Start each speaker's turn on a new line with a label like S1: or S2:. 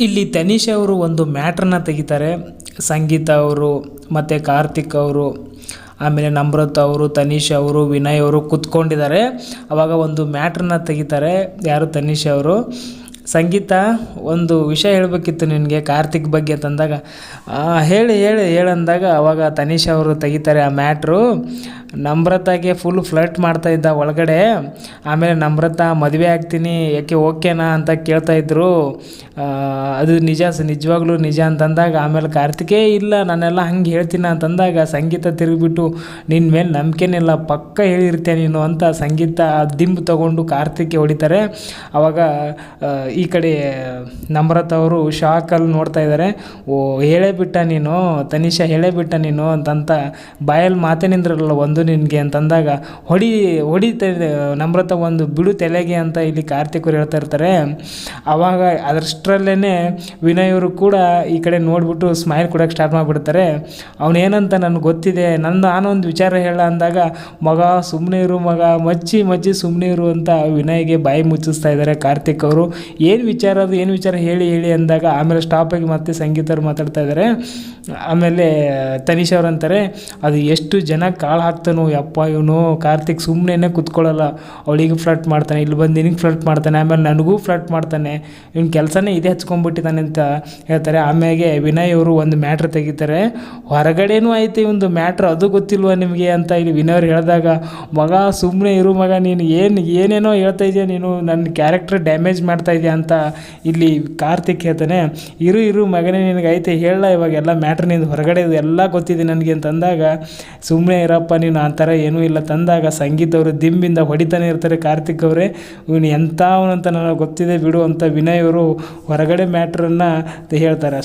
S1: ಇಲ್ಲಿ ತನಿಷ್ ಅವರು ಒಂದು ಮ್ಯಾಟ್ರನ್ನ ತೆಗಿತಾರೆ, ಸಂಗೀತ ಅವರು ಮತ್ತು ಕಾರ್ತಿಕ್ ಅವರು, ಆಮೇಲೆ ನಮ್ರತ ಅವರು, ತನಿಷ್ ಅವರು, ವಿನಯ್ ಅವರು ಕೂತ್ಕೊಂಡಿದ್ದಾರೆ. ಅವಾಗ ಒಂದು ಮ್ಯಾಟ್ರನ್ನ ತೆಗಿತಾರೆ, ಯಾರು ತನಿಷ್ ಅವರು? ಸಂಗೀತ ಒಂದು ವಿಷಯ ಹೇಳಬೇಕಿತ್ತು ನಿನಗೆ ಕಾರ್ತಿಕ್ ಬಗ್ಗೆ ಅಂತಂದಾಗ "ಆ, ಹೇಳಿ ಹೇಳಿ ಹೇಳಂದಾಗ ಅವಾಗ ತನಿಷ್ ಅವರು ತೆಗಿತಾರೆ ಆ ಮ್ಯಾಟ್ರು. ನಮ್ರತಾಗೆ ಫುಲ್ ಫ್ಲರ್ಟ್ ಮಾಡ್ತಾ ಇದ್ದ ಒಳಗಡೆ. ಆಮೇಲೆ ನಮ್ರತಾ ಮದುವೆ ಆಗ್ತೀನಿ ಯಾಕೆ ಓಕೆನಾ ಅಂತ ಕೇಳ್ತಾ ಇದ್ರು. ಅದು ನಿಜ ನಿಜವಾಗ್ಲೂ ನಿಜ ಅಂತಂದಾಗ ಆಮೇಲೆ ಕಾರ್ತಿಕೇ ಇಲ್ಲ ನಾನೆಲ್ಲ ಹಂಗೆ ಹೇಳ್ತೀನಿ ಅಂತಂದಾಗ ಸಂಗೀತ ತಿರುಗಿಬಿಟ್ಟು ನಿನ್ನ ಮೇಲೆ ನಂಬಿಕೆನಿಲ್ಲ ಪಕ್ಕ ಹೇಳಿರ್ತೀಯ ನೀನು ಅಂತ ಸಂಗೀತ ದಿಂಬು ತಗೊಂಡು ಕಾರ್ತಿಕ್ಗೆ ಹೊಡಿತಾರೆ. ಅವಾಗ ಈ ಕಡೆ ನಮ್ರತ ಅವರು ಶಾಕಲ್ಲಿ ನೋಡ್ತಾ ಇದ್ದಾರೆ ಓ, ಹೇಳೇ ಬಿಟ್ಟ ನೀನು, ತನಿಷಾ ಹೇಳೇ ಬಿಟ್ಟ ನೀನು ಅಂತಂತ ಬಾಯಲ್ಲಿ ಮಾತೇ ನಿಂದ್ರಲ್ಲ ಒಂದು ನಿನಗೆ ಅಂತಂದಾಗ. ಹೊಡಿ ಹೊಡಿ ನಮ್ರತ ಒಂದು ಬಿಡು ತೆಲೆಗೆ ಅಂತ ಇಲ್ಲಿ ಕಾರ್ತಿಕ್ ಅವ್ರು ಹೇಳ್ತಾ ಇರ್ತಾರೆ. ಆವಾಗ ಅದರಷ್ಟರಲ್ಲೇ ವಿನಯ್ ಅವರು ಕೂಡ ಈ ಕಡೆ ನೋಡಿಬಿಟ್ಟು ಸ್ಮೈಲ್ ಕೊಡೋಕ್ಕೆ ಸ್ಟಾರ್ಟ್ ಮಾಡಿಬಿಡ್ತಾರೆ. ಅವನೇನಂತ ನನಗೆ ಗೊತ್ತಿದೆ ನನ್ನ ನಾನೊಂದು ವಿಚಾರ ಹೇಳ ಅಂದಾಗ ಮಗ ಸುಮ್ಮನೆ ಇರು ಮಗ, ಮಚ್ಚಿ ಮಚ್ಚಿ ಸುಮ್ಮನೆ ಇರು ಅಂತ ವಿನಯ್ಗೆ ಬಾಯಿ ಮುಚ್ಚಿಸ್ತಾ ಇದ್ದಾರೆ ಕಾರ್ತಿಕ್ ಅವರು. ಏನು ವಿಚಾರ ಅದು, ಏನು ವಿಚಾರ ಹೇಳಿ ಹೇಳಿ ಅಂದಾಗ ಆಮೇಲೆ ಸ್ಟಾಪಾಗಿ ಮತ್ತೆ ಸಂಗೀತರು ಮಾತಾಡ್ತಾ ಇದ್ದಾರೆ ಆಮೇಲೆ ತನಿಷ್ ಅವ್ರು ಅಂತಾರೆ, ಅದು ಎಷ್ಟು ಜನ ಕಾಳು ಹಾಕ್ತಾನೋ, ಯಪ್ಪ ಇವನು. ಕಾರ್ತಿಕ್ ಸುಮ್ಮನೆ ಕುತ್ಕೊಳ್ಳಲ್ಲ ಅವಳಿಗೆ ಫ್ಲಟ್ ಮಾಡ್ತಾನೆ, ಇಲ್ಲಿ ಬಂದು ನಿನಗೆ ಫ್ಲಟ್ ಮಾಡ್ತಾನೆ, ಆಮೇಲೆ ನನಗೂ ಫ್ಲಟ್ ಮಾಡ್ತಾನೆ. ಇವ್ನ ಕೆಲಸನೇ ಇದೇ ಹಚ್ಕೊಂಡ್ಬಿಟ್ಟಿದ್ದಾನೆ ಅಂತ ಹೇಳ್ತಾರೆ. ಆಮೇಲೆ ವಿನಯ್ ಅವರು ಒಂದು ಮ್ಯಾಟ್ರ್ ತೆಗಿತಾರೆ. ಹೊರಗಡೆನೂ ಐತೆ ಒಂದು ಮ್ಯಾಟ್ರ್, ಅದು ಗೊತ್ತಿಲ್ವ ನಿಮಗೆ ಅಂತ ಇಲ್ಲಿ ವಿನಯ್ ಅವ್ರು ಹೇಳಿದಾಗ, ಮಗ ಸುಮ್ಮನೆ ಇರು ಮಗ, ನೀನು ಏನು, ಏನೇನೋ ಹೇಳ್ತಾ ಇದೆಯಾ, ನೀನು ನನ್ನ ಕ್ಯಾರೆಕ್ಟರ್ ಡ್ಯಾಮೇಜ್ ಮಾಡ್ತಾ ಇದೆಯಾ ಅಂತ ಇಲ್ಲಿ ಕಾರ್ತಿಕ್ ಹೇಳ್ತಾನೆ, ಇರು ಇರು ಮಗನೇ, ನಿನಗೆ ಐತೆ, ಹೇಳ, ಇವಾಗ ಎಲ್ಲ ಮ್ಯಾಟ್ರ್ ನಿಂದು ಹೊರಗಡೆ ಎಲ್ಲ ಗೊತ್ತಿದೆ ನನಗೆ ಅಂತಂದಾಗ ಸುಮ್ಮನೆ ಇರಪ್ಪ, ನೀನು ಆ ಥರ ಏನೂ ಇಲ್ಲ ತಂದಾಗ ಸಂಗೀತ ಅವರು ದಿಂಬಿಂದ ಹೊಡಿತಾನೆ ಇರ್ತಾರೆ ಕಾರ್ತಿಕ್ ಅವರೇ. ಇವನು ಎಂಥವನಂತ ನನಗೆ ಗೊತ್ತಿದೆ, ಬಿಡು ಅಂತ ವಿನಯ್ ಅವರು ಹೊರಗಡೆ ಮ್ಯಾಟ್ರನ್ನು ಹೇಳ್ತಾರೆ.